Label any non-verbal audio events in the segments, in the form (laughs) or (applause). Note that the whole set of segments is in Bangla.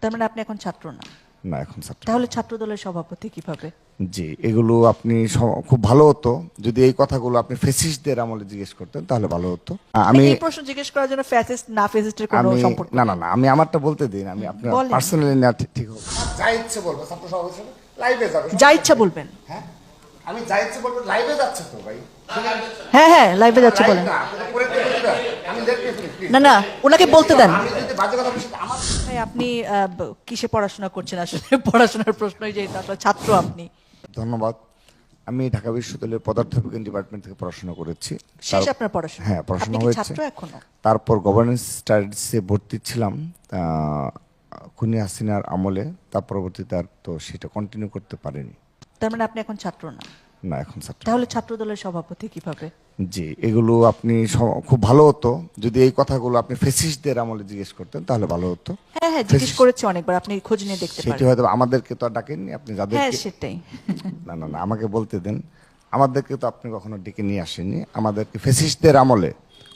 তার মানে আপনি এখন ছাত্র না? না এখন ছাত্র তাহলে ছাত্র দলের সভাপতি কীভাবে? জি এগুলো আপনি খুব ভালো হতো। যদি এই কথাগুলো আপনি ফেসিস্টদের আমলে জিজ্ঞেস করতেন তাহলে ভালো হতো। আমি এই প্রশ্ন জিজ্ঞেস করার জন্য ফ্যাসিস্ট না ফ্যাসিস্টের কোনো সম্পর্ক না না না আমি আমারটা বলতে দিন আমি আপনার পার্সোনালি না ঠিক- ঠিক হবে। যা ইচ্ছে বলব ছাত্র সভাপতি লাইভে যাবে। যা ইচ্ছা বলবেন। হ্যাঁ? আমি যা ইচ্ছে বলব লাইভে যাচ্ছে তো ভাই। হ্যাঁ হ্যাঁ লাইভে যাচ্ছে বলেন। না। না ওনাকে বলতে দেন। আমি যদি বাজে কথা বলছি আমার ভাই আপনি আহ, কিসে পড়াশোনা করছেন আসলে? (laughs) পড়াশোনার প্রশ্নই যেহেতু আসলে ছাত্র আপনি। ধন্যবাদ। আমি ঢাকা বিশ্ববিদ্যালয়ের পদার্থবিজ্ঞান ডিপার্টমেন্ট থেকে পড়াশোনা করেছি। শেষ আপনার পড়াশোনা? হ্যাঁ পড়াশোনা হয়েছে। ছাত্র এখনও? তারপর গভর্নেন্স স্টাডিজে ভর্তি ছিলাম আহ, খুনি হাসিনার আমলে। তার পরবর্তীতে আর তো সেটা কন্টিনিউ করতে পারিনি। তার মানে আপনি এখন ছাত্র না? না এখন ছাত্র তাহলে ছাত্র দলের সভাপতি কীভাবে? জি এগুলো আপনি খুব ভালো হতো। যদি এই কথাগুলো আপনি ফেসিস্টদের আমলে জিজ্ঞেস করতেন তাহলে ভালো হতো। হ্যাঁ হ্যাঁ জিজ্ঞেস করেছি অনেকবার আপনি খোঁজ নিয়ে দেখতে সেটি পারেন। হয়তো আমাদেরকে তো আর ডাকেননি আপনি যাদের হ্যাঁ সেটাই। না না না আমাকে বলতে দেন। আমাদেরকে তো আপনি কখনো ডেকে নিয়ে আসেননি। আমাদেরকে ফেসিস্টদের আমলে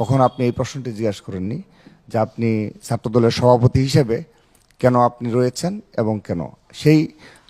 কখনো আপনি এই প্রশ্নটি জিজ্ঞাসা করেননি যে আপনি ছাত্রদলের সভাপতি হিসেবে কেন আপনি রয়েছেন এবং কেন? সেই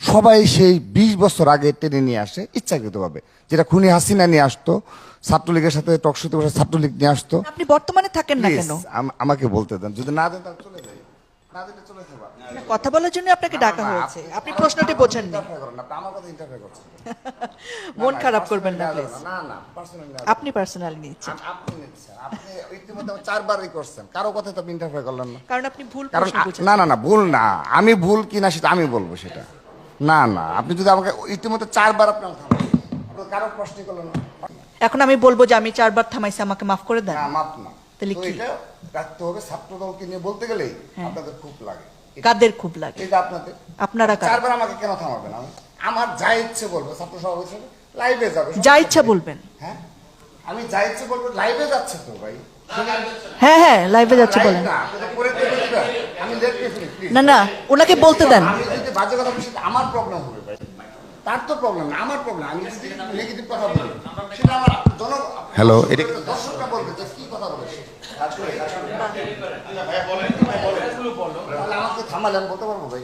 সবাই সেই বিশ বছর আগে টেনে নিয়ে আসে ইচ্ছাকৃতভাবে। যেটা খুনি হাসিনা নিয়ে আসতো ছাত্রলীগের সাথে টকশোতে বসে ছাত্রলীগ নিয়ে আসতো। আপনি বর্তমানে থাকেন না কেন? আম- আমাকে বলতে দেন। যদি না দেন তাহলে চলে যাই। না দিলে চলে যাব কথা বলার জন্য আপনাকে ডাকা হয়েছে। আপনি প্রশ্নটি বোঝেন না। (laughs) মন খারাপ করবেন না প্লিজ আপনি পার্সোনালি নিচ্ছেন। আপনি ইতিমধ্যে চারবারই করছেন। কারও কথা তো interfere করলেন না। কারণ আপনি ভুল না না না ভুল না। আমি ভুল কিনা সেটা আমি বলব সেটা। না না আপনি যদি আমাকে ইতিমধ্যে চারবার আপনি আমাকে কারও প্রশ্নই করলেন না। এখন আমি বলব যে আমি চারবার থামাইছি আমাকে মাফ করে দেন। না মাপ না। তাহলে কি? এটা রাখতে হবে ছাত্র দলকে নিয়ে বলতে গেলেই আপনাদের খুব লাগে। কাদের খুব লাগে? এটা আপনাদের। আপনারা চারবার আমাকে কেন থামাবেন? আমি আমার যা ইচ্ছে বলব ছাত্র হিসেবে লাইভে যাবে যা ইচ্ছা বলবেন। হ্যাঁ? আমি যা ইচ্ছে বলব লাইভে যাচ্ছে তো ভাই। হ্যাঁ হ্যাঁ লাইভে যাচ্ছে বলেন। না। না ওনাকে বলতে দেন। আমি যদি বাজে কথা বলছি আমার প্রবলেম হবে ভাই। তার তো প্রবলেম না আমার প্রবলেম আমি যদি নেগেটিভ কথা বলি সেটা আমার জন হ্যালো এটা দর্শকরা বলবে যে কি কথা বলে আমাকে থামালে আমি বলতে পারব ভাই।